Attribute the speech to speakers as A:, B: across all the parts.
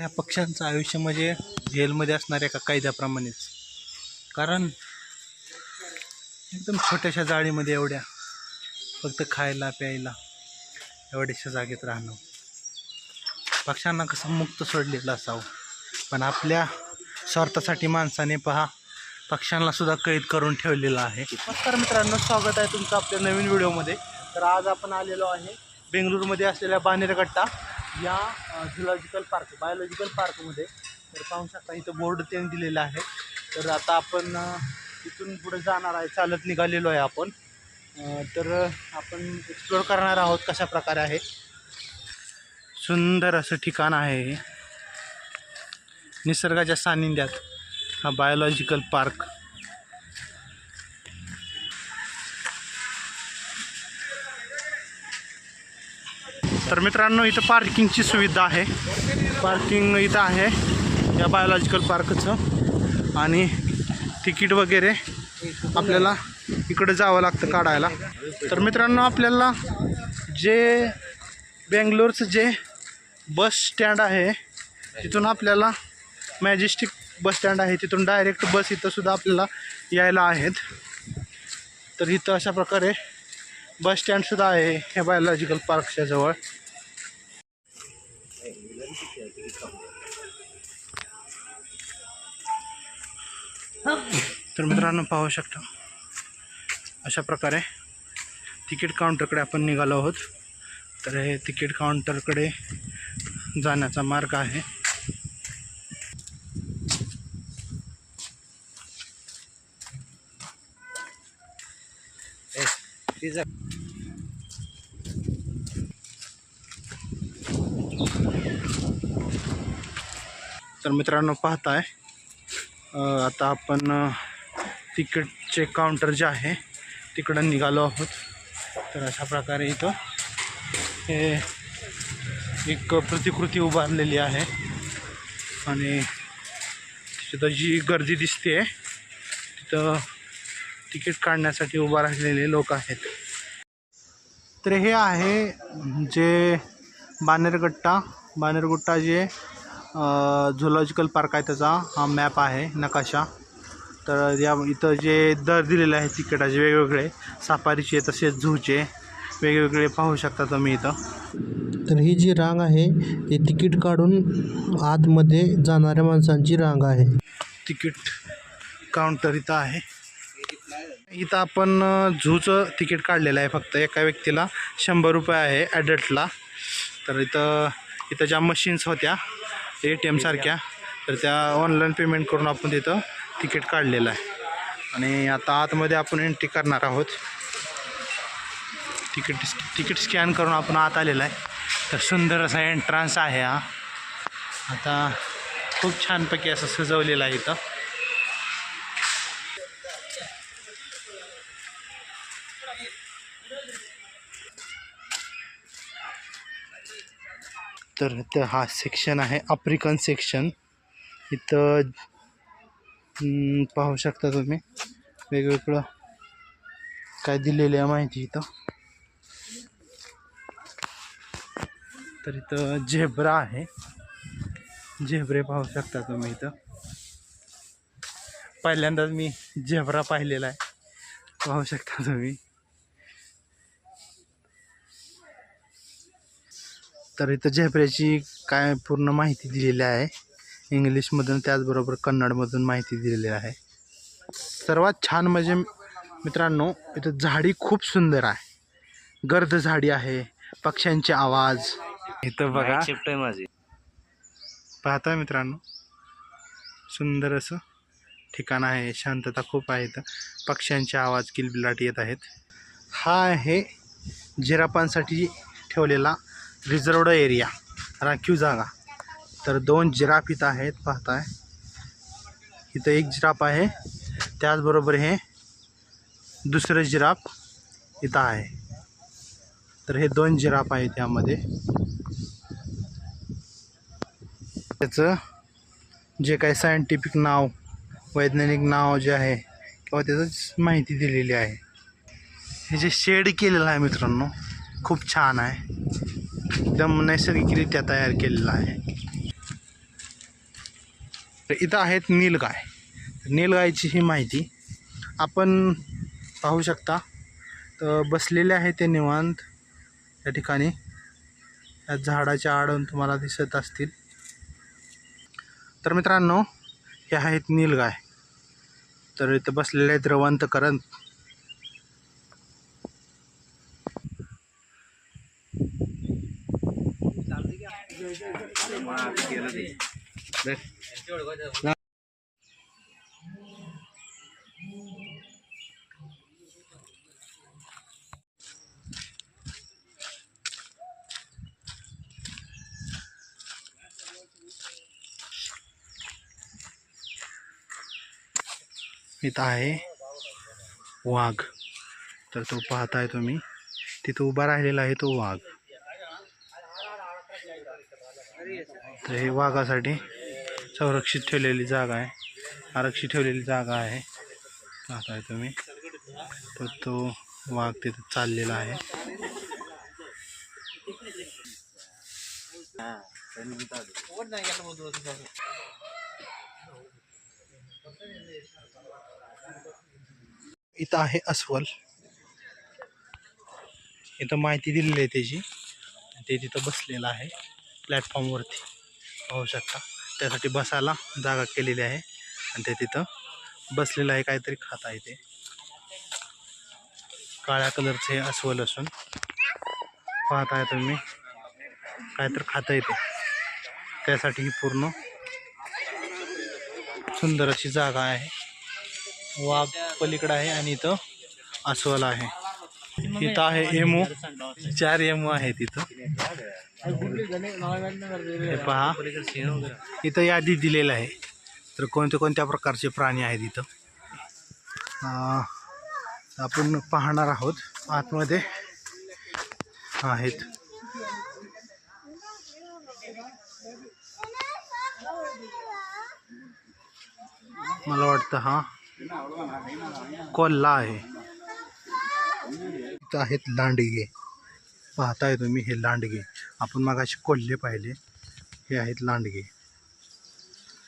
A: या पक्ष्यांचं आयुष्य म्हणजे जेलमध्ये असणाऱ्या एका कैद्याप्रमाणेच कारण एकदम छोट्याशा जाळीमध्ये एवढ्या फक्त खायला प्यायला एवढ्याशा जागेत राहणं. पक्ष्यांना कसं मुक्त सोडलेलं असावं. पण आपल्या स्वार्थासाठी माणसाने पहा पक्ष्यांना सुद्धा कैद करून ठेवलेलं आहे. नमस्कार मित्रांनो स्वागत आहे तुमचं आपल्या नवीन व्हिडिओमध्ये. तर आज आपण आलेलो आहे बेंगळूरमध्ये असलेल्या बानेरगट्टा या झुलॉजिकल पार्क बायोलॉजिकल पार्कमध्ये तर पाहू शकता इथं बोर्ड त्यांनी दिलेला आहे. तर आता आपण तिथून इथून पुढे जाणार आहे चालत निघालेलो आहे आपण. तर आपण एक्सप्लोअर करणार आहोत कशा प्रकारे आहे. सुंदर असं ठिकाण आहे हे. निसर्गाच्या सानिध्यात हा बायोलॉजिकल पार्क तर मित्रांनो इथं पार्किंगची सुविधा आहे. पार्किंग इथं आहे या बायोलॉजिकल पार्कचं आणि तिकीट वगैरे आपल्याला इकडं जावं लागतं काढायला. तर मित्रांनो आपल्याला जे बेंगलोरचं जे बस स्टँड आहे तिथून आपल्याला मॅजेस्टिक बस स्टँड आहे. तिथून डायरेक्ट बस इथंसुद्धा आपल्याला यायला आहेत. तर इथं अशा प्रकारे बस स्टँडसुद्धा आहे ह्या बायोलॉजिकल पार्कच्या जवळ. तर मित्रांनो पाहू शकता. अशा प्रकारे तिकीट काउंटरकडे आपण निघालो आहोत. तर हे तिकीट काउंटरकडे जाण्याचा मार्ग आहे. तर मित्रांनो पाहताय. आता आपण तिकीटचे काउंटर जे आहे तिकडं निघालो आहोत. तर अशा प्रकारे इथं हे एक प्रतिकृती उभारलेली आहे. आणि तिथं जी गर्दी दिसते तिथं तिकीट काढण्यासाठी उभा राहिलेले लोक आहेत. तर हे आहे जे बानेरगट्टा बानेरगुट्टा जे झुलॉजिकल पार्क आहे त्याचा. हा मॅप आहे नकाशा. तर या इथं जे दर दिलेले आहे तिकिटाचे वेगवेगळे साफारीचे तसेच झूचे वेगवेगळे पाहू शकता तुम्ही इथं.
B: तर ही जी रांग आहे ती तिकीट काढून आतमध्ये जाणाऱ्या माणसांची रांग आहे.
A: तिकीट काउंटर इथं आहे. इथं आपण झूचं तिकीट काढलेलं आहे फक्त. एका व्यक्तीला शंभर रुपये आहे ॲडल्टला तर इथं इथं ज्या मशीन्स होत्या ए टी एमसारख्या तर त्या ऑनलाईन पेमेंट करून आपण तिथं तिकीट काढलेलं आहे. आणि आता आतमध्ये आपण एंट्री करणार आहोत. तिकीट तिकीट स्कॅन करून आपण आत आलेलं आहे. तर सुंदर असा एंट्रान्स आहे हा. आता खूप छानपैकी असं सजवलेलं आहे इथं. तर इथं हा सेक्शन आहे आफ्रिकन सेक्शन इथं पाहू शकता तुम्ही वेगवेगळं काय दिलेली आहे माहिती इथं. तर इथं झेब्रा आहे. झेब्रे पाहू शकता तुम्ही इथं. पहिल्यांदाच मी झेब्रा पाहिलेला आहे. पाहू शकता तुम्ही. तर इथं झेब्रेची काय पूर्ण माहिती दिलेली आहे. इंग्लिशमधून त्याचबरोबर कन्नडमधून माहिती दिलेली आहे. सर्वात छान म्हणजे मित्रांनो इथं झाडी खूप सुंदर आहे. गर्द झाडी आहे पक्ष्यांचे आवाज. इथं बघा.
C: शिफ्ट आहे माझी.
A: पाहताय मित्रांनो सुंदर असं ठिकाण आहे शांतता खूप आहे इथं. पक्ष्यांचे आवाज किलबिलाट येत आहेत. हा आहे जिरापांसाठी ठेवलेला रिझर्वड एरिया राखीव जागा. तर दोन जिराफ इथं आहेत पाहताय. इथं एक जिराफ आहे त्याचबरोबर हे दुसरं जिराफ इथं आहे. तर हे दोन जिराफ आहेत यामध्ये. त्याचं जे काही सायंटिफिक नाव वैज्ञानिक नाव जे आहे किंवा त्याचं माहिती दिलेली आहे. हे जे शेड केलेलं आहे मित्रांनो खूप छान आहे. एकदम नैसर्गिकरित्या तयार केलेलं आहे. तर इथं आहेत नीलगाय. नीलगायची ही माहिती आपण पाहू शकता. तर बसलेले आहे ते निवांत. या ठिकाणी या झाडाच्या आडून तुम्हाला दिसत असतील. तर मित्रांनो हे आहेत नीलगाय. तर इथं बसलेले आहेत रवंत करंत. इथं आहे वाघ. तर तो पाहताय तुम्ही. तिथं उभा राहिलेला आहे तो वाघ. तर हे वाघासाठी संरक्षित ठेवलेली जागा आहे. आरक्षित ठेवलेली जागा आहे. पाहताय तुम्ही. तर तो वाघ तिथं चाललेला आहे. इथं आहे अस्वल. इथं माहिती दिलेली आहे त्याची. ते तिथं बसलेलं आहे. प्लॅटफॉर्मवरती पाहू शकता. त्यासाठी बसायला जागा केलेली आहे. आणि ते तिथं बसलेलं आहे काहीतरी खात आहे ते. काळ्या कलरचे अस्वल असून पाहताय तुम्ही काहीतरी खात आहे ते. त्यासाठी ही पूर्ण सुंदर अशी जागा आहे. वाघ पलीकडं आहे आणि इथं अस्वल आहे. इथं आहे एमओ. चार एमओ आहे तिथं हे पहा. इथं यादी दिलेलं आहे. तर कोणत्या कोणत्या प्रकारचे प्राणी आहेत इथं? अं, आपण पाहणार आहोत आतमध्ये. आहेत. मला वाटतं हा कोल्हा आहे. इथं आहेत लांडगे. पाहताय तुम्ही हे लांडगे. आपण मगाशी कोल्हे पाहिले. हे आहेत लांडगे.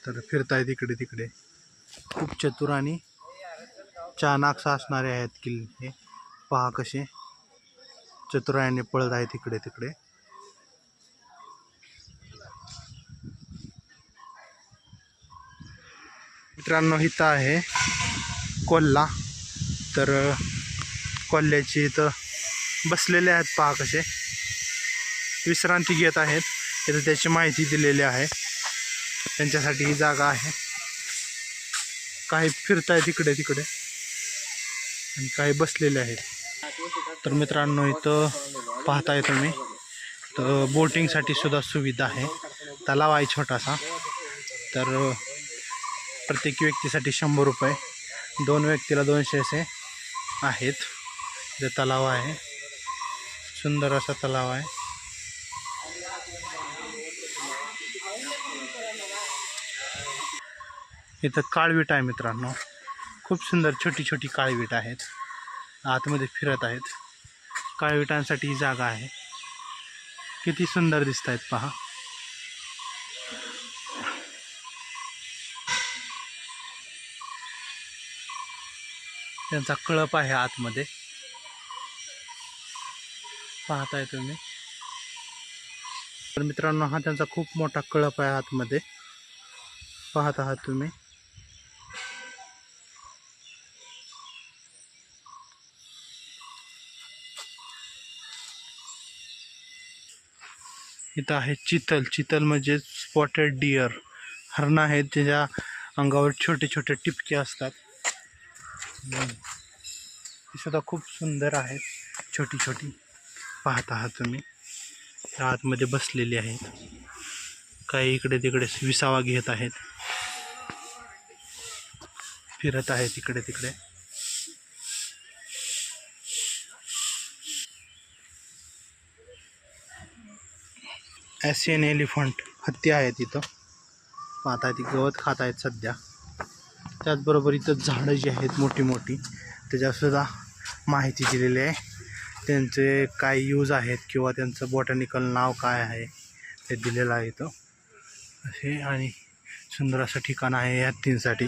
A: तर फिरतायत इकडे तिकडे. खूप चतुर आणि चाणाक्ष असणारे आहेत किल्ले. हे पहा कसे चतुरायाने पळत आहेत इकडे तिकडे. मित्रांनो इथं आहे कोल्हा. तर कोल्ह्याची इथं बसलेले आहेत पहा कसे. विश्रांती घेत आहेत. इथं त्याची माहिती दिलेली आहे. त्यांच्यासाठी ही जागा आहे. काही फिरतायत तिकडे तिकडे. आणि काही बसलेले आहेत. तर मित्रांनो इथं पाहताय तुम्ही. तर बोटिंगसाठी सुद्धा सुविधा आहे. तलाव आहे छोटासा. तर प्रत्येक व्यक्तीसाठी शंभर रुपये. दोन व्यक्तीला दोनशे असे आहेत. जे तलाव आहे. सुंदर असा तलाव आहे. इथं काळवीट आहे मित्रांनो. खूप सुंदर छोटी छोटी काळवीट आहेत. आतमध्ये फिरत आहेत. काळविटांसाठी ही जागा आहे. किती सुंदर दिसत आहेत पहा. त्यांचा कळप आहे आतमध्ये. पाहताय तुम्ही. तर मित्रांनो हा त्यांचा खूप मोठा कळप आहे आतमध्ये. पाहत आहात तुम्ही. इथं आहे चितल. चितल म्हणजे स्पॉटेड डिअर हरणं आहेत त्याच्या अंगावर छोटे छोटे टिपके असतात. ती सुद्धा खूप सुंदर आहेत. छोटी छोटी. पाहत आहात तुम्ही. ह्या आतमध्ये बसलेली आहेत. काही इकडे तिकडे विसावा घेत आहेत. फिरत आहेत इकडे तिकडे. ॲसियन एलिफंट हत्ती आहेत इथं पाहताय ती गवत खात आहेत सध्या. त्याचबरोबर इथं झाडं जी आहेत मोठी मोठी त्याच्यासुद्धा माहिती दिलेली आहे. त्यांचे काय यूज आहेत किंवा त्यांचं बॉटॅनिकल नाव काय आहे ते दिलेलं आहे इथं. असे आणि सुंदर असं ठिकाण आहे या हत्तींसाठी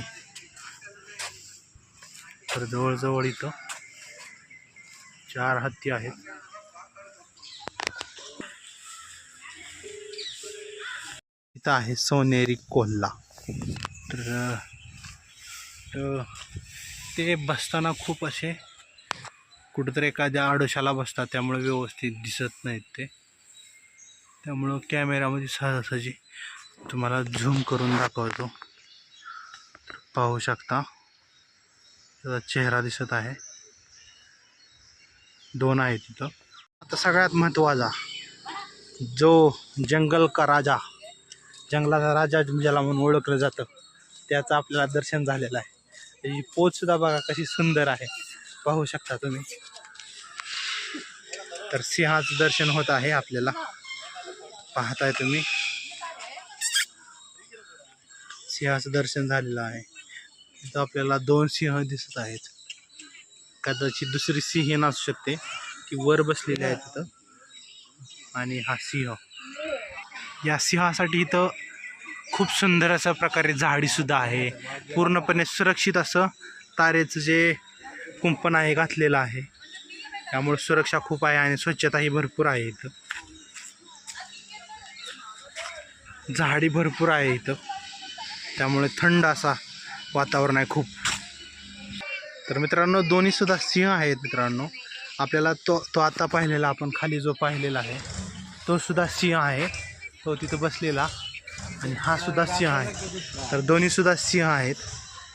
A: तर जवळजवळ इथं चार हत्ती आहेत. इथं आहे सोनेरी कोल्हा. तर तर ते बसताना खूप असे कुठंतरी एखाद्या आडोशाला बसतात त्यामुळे व्यवस्थित दिसत नाहीत ते. त्यामुळं कॅमेरामध्ये सहजासहजी तुम्हाला झूम करून दाखवतो. पाहू शकता त्याचा चेहरा दिसत आहे. दोन आहे तिथं. आता सगळ्यात महत्त्वाचा जो जंगल का राजा जंगलाचा राजा ज्याला म्हणून ओळखलं जातं त्याचं आपल्याला दर्शन झालेलं आहे. त्याची पोचसुद्धा बघा कशी सुंदर आहे. पाहू शकता तुम्ही. तर सिंहाचं दर्शन होत आहे आपल्याला. पाहताय तुम्ही. सिंहाचं दर्शन झालेलं आहे. इथं आपल्याला दोन सिंह दिसत आहेत. कदाचित दुसरी सिंह नसू शकते. ती वर बसलेली आहे तिथं. आणि हा सिंह. या सिंहासाठी इथं खूप सुंदर अशा प्रकारे झाडीसुद्धा आहे. पूर्णपणे सुरक्षित असं तारेचं जे कुंपण आहे घातलेलं आहे. त्यामुळे सुरक्षा खूप आहे आणि स्वच्छताही भरपूर आहे इथं. झाडी भरपूर आहे इथं. त्यामुळे थंड असा वातावरण आहे खूप. तर मित्रांनो दोन्हीसुद्धा सिंह आहेत मित्रांनो. आपल्याला तो तो आता पाहिलेला आपण खाली जो पाहिलेला आहे तो सुद्धा सिंह आहे. तो तिथं बसलेला आणि हा सुद्धा सिंह आहे. तर दोन्हीसुद्धा सिंह आहेत.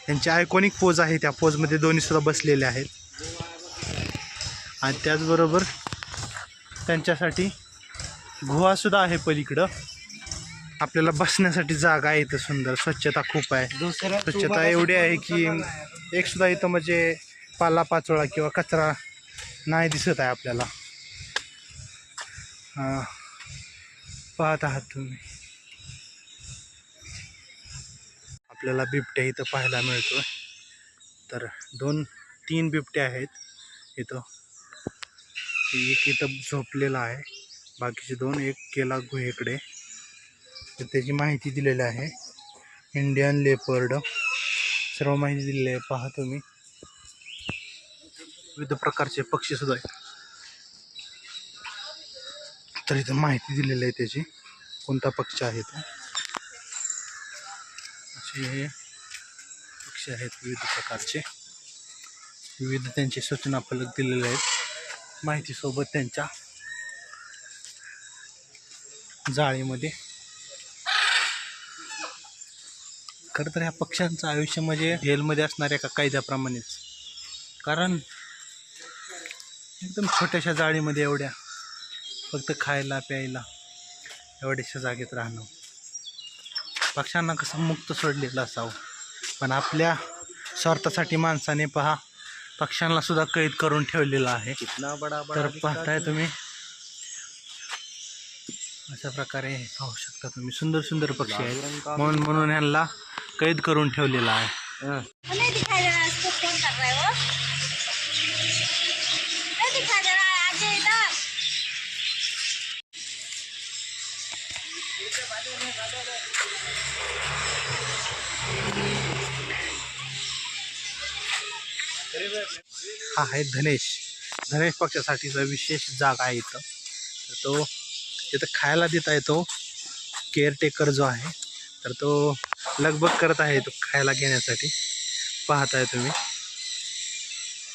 A: त्यांची आयकॉनिक पोज आहे त्या पोजमध्ये दोन्ही सुद्धा बसलेले आहेत. आणि त्याचबरोबर त्यांच्यासाठी गुहासुद्धा आहे पलीकडं. आपल्याला बसण्यासाठी जागा आहे इथं सुंदर. स्वच्छता खूप आहे. स्वच्छता एवढी आहे की एक सुद्धा इथं म्हणजे पाला पाचोळा किंवा कचरा नाही दिसत आहे आपल्याला. हा. पाहत आहात तुम्ही. आपल्याला बिबट्या इथं पाहायला मिळतो तर दोन तीन बिबट्या आहेत इथं. एक इथं झोपलेला आहे. बाकीचे दोन एक केला गुहेकडे. तर त्याची माहिती दिलेली आहे. Indian leopard. सर्व माहिती दिलेली आहे. पहा तुम्ही. विविध प्रकारचे पक्षी सुद्धा आहेत. तर इथं माहिती दिलेली आहे त्याची. कोणता पक्षी आहे तो? हे पक्षी आहेत विविध प्रकारचे. विविध त्यांचे सूचना फलक दिलेले आहेत. माहितीसोबत त्यांच्या जाळीमध्ये. खरं तर ह्या पक्ष्यांचं आयुष्य म्हणजे जेलमध्ये असणाऱ्या एका कायद्याप्रमाणेच. कारण एकदम छोट्याशा जाळीमध्ये एवढ्या फक्त खायला प्यायला एवढ्याशा जागेत राहणं. पक्ष्यांना कसं मुक्त सोडलेलं असावं. पण आपल्या स्वार्थासाठी माणसाने पहा पक्ष्यांना सुद्धा कैद करून ठेवलेलं आहे. तर पाहताय तुम्ही. अशा प्रकारे पाहू शकता तुम्ही. सुंदर सुंदर पक्षी आहेत. म्हणून म्हणून ह्यांना कैद करून ठेवलेला आहे.
C: हा
A: आहे धनेश. धनेश पक्षासाठीचा विशेष जागा आहे इथं. तर तो तिथं खायला देत आहे तो. केअरटेकर जो आहे. तर तो लगबग करत आहे तो खायला घेण्यासाठी. पाहताय तुम्ही.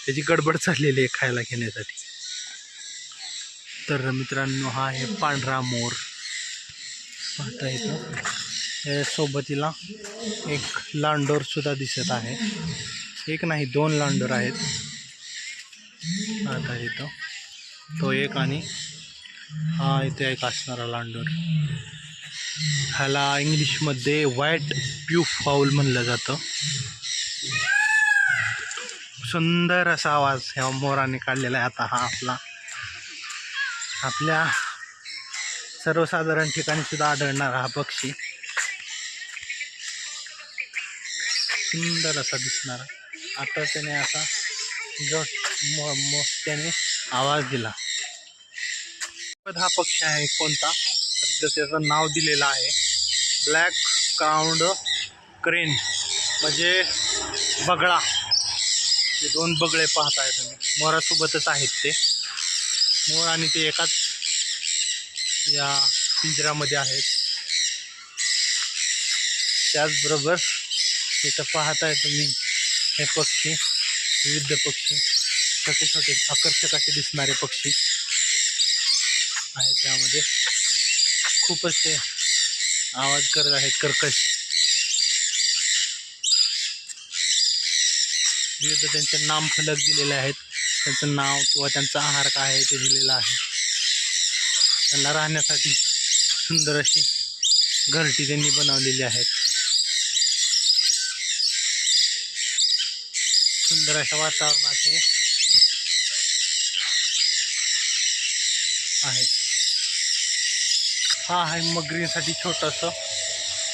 A: त्याची गडबड चाललेली आहे खायला घेण्यासाठी. तर मित्रांनो हा आहे पांढरा मोर. पाहता येतं. या सोबतीला एक लांडोर सुद्धा दिसत आहे. एक नाही दोन लांडोर आहेत. आता इथं तो एक आणि हा इथे एक असणारा लांडोर. ह्याला इंग्लिशमध्ये व्हाईट प्यू फाऊल म्हणलं जातं. सुंदर असा आवाज ह्या मोराने काढलेला आहे. आता हा आपला आपल्या सर्वसाधारण ठिकाणी सुद्धा आढळणारा हा पक्षी. सुंदर असा दिसणारा. आता त्याने असा जो मो मो त्याने आवाज दिला. हा पक्षी आहे कोणता? तर त्याचं नाव दिलेलं आहे. Black crowned crane. म्हणजे बगळा. ते दोन बगळे पाहताय तुम्ही. मोरासोबतच आहेत ते. मोर आणि ते एकाच या पिंजऱ्यामध्ये आहेत. त्याचबरोबर इथं पाहताय तुम्ही हे पक्षी विविध पक्षी. छोटे छोटे आकर्षक असे दिसणारे पक्षी आहेत त्यामध्ये. खूपच ते आवाज करत आहेत कर्कश. विविध त्यांचे नाम फलक दिलेले आहेत. त्यांचं नाव किंवा त्यांचा आहार काय आहे ते दिलेलं आहे. त्यांना राहण्यासाठी सुंदर अशी घरटी त्यांनी बनवलेली आहेत. सुंदर अशा वातावरणाचे आहेत आहे. हा आहे मगरीसाठी छोटंसं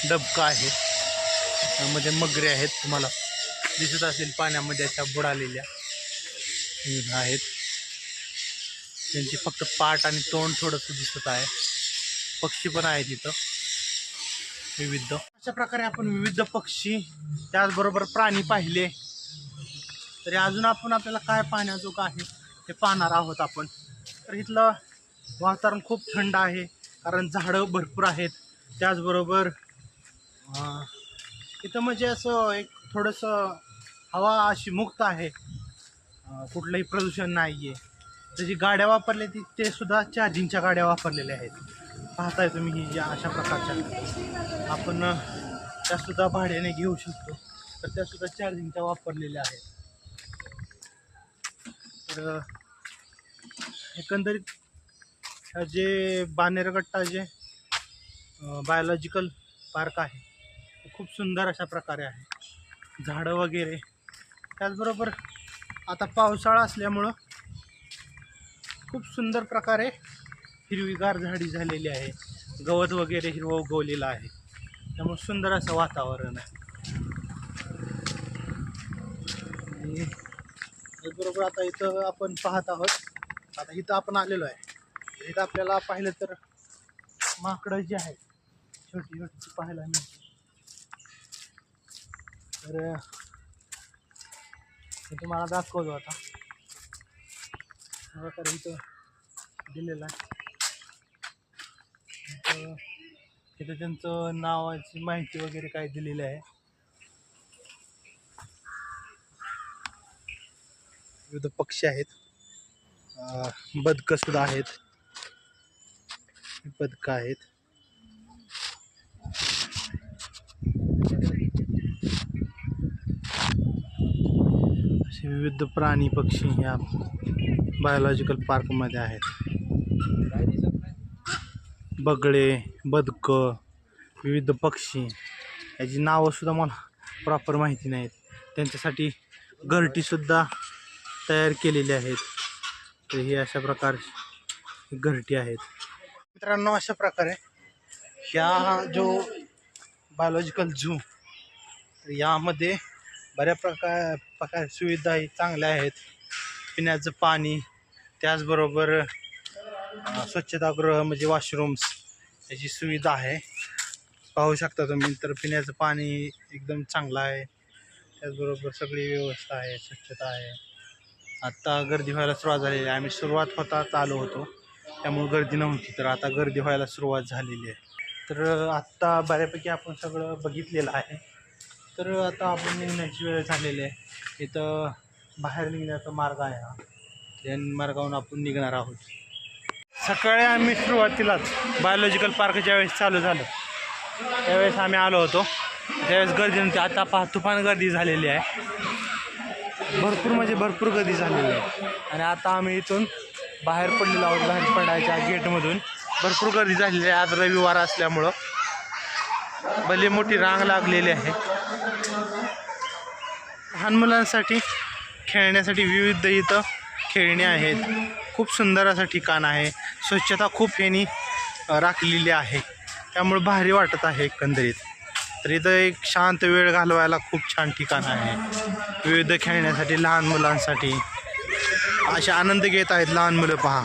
A: डबका आहे. त्यामध्ये मगरी आहेत तुम्हाला दिसत असेल पाण्यामध्ये अशा बुडालेल्या. आहेत. त्यांची फक्त पाठ आणि तोंड थोडंसं दिसत आहे. पक्षी पण आहेत इथं. विविध. अशा प्रकारे आपण विविध पक्षी त्याचबरोबर प्राणी पाहिले. तरी अजून आपण आपल्याला काय पाहण्याजोगं आहे ते पाहणार आहोत आपण. तर इथलं वातावरण खूप थंड आहे कारण झाडं भरपूर आहेत. त्याचबरोबर इथं म्हणजे असं एक थोडंसं हवा अशी मुक्त आहे. कुठलंही प्रदूषण नाही आहे जी गाड्या वापरल्या ती ते सुद्धा चार्जिंगच्या गाड्या वापरलेल्या आहेत. पाहताय तुम्ही ही ज्या अशा प्रकारच्या. आपण त्यासुद्धा भाड्याने घेऊ शकतो. तर त्यासुद्धा चार्जिंगच्या वापरलेल्या आहेत. तर एकंदरीत जे बानेरगट्टा जे बायोलॉजिकल पार्क आहे ते खूप सुंदर अशा प्रकारे आहे. झाडं वगैरे. त्याचबरोबर आता पावसाळा असल्यामुळं खूप सुंदर प्रकारे हिरवीगार झाडी झालेली आहे. गवत वगैरे हिरवं उगवलेलं आहे. त्यामुळे सुंदर असं वातावरण आहे. आणि त्याचबरोबर आता इथं आपण पाहत आहोत. आता इथं आपण आलेलो आहे. इथं आपल्याला पाहिलं तर माकडं जी आहेत छोटी छोटी पाहायला मिळते तर मी तुम्हाला दाखवतो आता. हा इथं दिलेला आहे. तिथं त्यांचं नावाची माहिती वगैरे काय दिलेली आहे. विविध पक्षी आहेत. अं, बदकं सुद्धा आहेत. बदकं आहेत. विविध प्राणी पक्षी ह्या बायोलॉजिकल पार्कमध्ये आहेत. बगळे बदकं विविध पक्षी याची नावंसुद्धा मला प्रॉपर माहिती नाहीत. त्यांच्यासाठी घरटीसुद्धा तयार केलेली आहेत. तर ही अशा प्रकारची घरटी आहेत. मित्रांनो अशा प्रकारे ह्या जो बायोलॉजिकल झू यामध्ये बऱ्या प्रकार प्रकार सुविधाही चांगल्या आहेत. पिण्याचं पाणी त्याचबरोबर स्वच्छतागृह म्हणजे वॉशरूम्स याची सुविधा आहे. पाहू शकता तुम्ही तर पिण्याचं पाणी एकदम चांगलं आहे. त्याचबरोबर सगळी व्यवस्था आहे स्वच्छता आहे. आत्ता गर्दी व्हायला सुरुवात झालेली आहे. आम्ही सुरुवात होता चालू होतो. त्यामुळे गर्दी नव्हती तर आता गर्दी व्हायला सुरुवात झालेली आहे. तर आत्ता बऱ्यापैकी आपण सगळं बघितलेलं आहे. तर आता आपण निघण्याची वेळ झालेली आहे. इथं बाहेर निघण्याचा मार्ग आहे हा. त्या मार्गावरून आपण निघणार आहोत. सकाळी आम्ही सुरुवातीलाच बायोलॉजिकल पार्क ज्यावेळेस चालू झालं त्यावेळेस आम्ही आलो होतो. त्यावेळेस गर्दी नव्हती. आता पहा तुफान गर्दी झालेली आहे. भरपूर म्हणजे भरपूर गर्दी झालेली आहे. आणि आता आम्ही इथून बाहेर पडलेलो आहोत बाहेर पडायच्या गेटमधून. भरपूर गर्दी झालेली आहे. आज रविवार असल्यामुळं भले मोठी रांग लागलेली आहे लहान मुलांसाठी खेळण्यासाठी विविध इथं खेळणी आहेत. खूप सुंदर असं ठिकाण आहे. स्वच्छता खूप यांनी राखलेली आहे. त्यामुळे भारी वाटत आहे एकंदरीत. तर इथं एक शांत वेळ घालवायला खूप छान ठिकाण आहे. विविध खेळण्यासाठी लहान मुलांसाठी असे आनंद घेत आहेत लहान मुलं. पहा.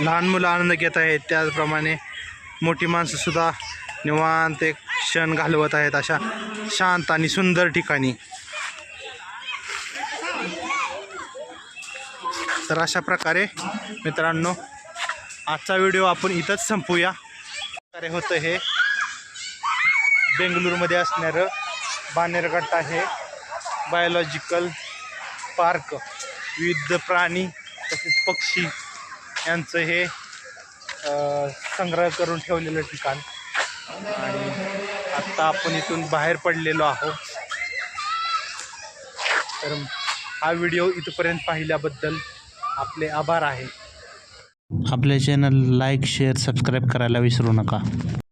A: लहान मुलं आनंद घेत आहेत. त्याचप्रमाणे मोठी माणसंसुद्धा निवांत एक क्षण घालवत आहेत अशा शांत आणि सुंदर ठिकाणी. तर अशा प्रकारे मित्रांनो आजचा व्हिडिओ आपण इथंच संपूया. प्रकारे होतं हे. बेंगलुरूमध्ये असणारं बानेरगट आहे. Biological park. विविध प्राणी तसेच पक्षी यांचं हे संग्रह करून ठेवलेलं ठिकाण. आणि आत्ता आपण इथून बाहेर पडलेलो आहोत. तर हा व्हिडिओ इथपर्यंत पाहिल्याबद्दल आपले आभार आहे.
B: आपल्या चॅनल लाईक शेअर सबस्क्राईब करायला विसरू नका.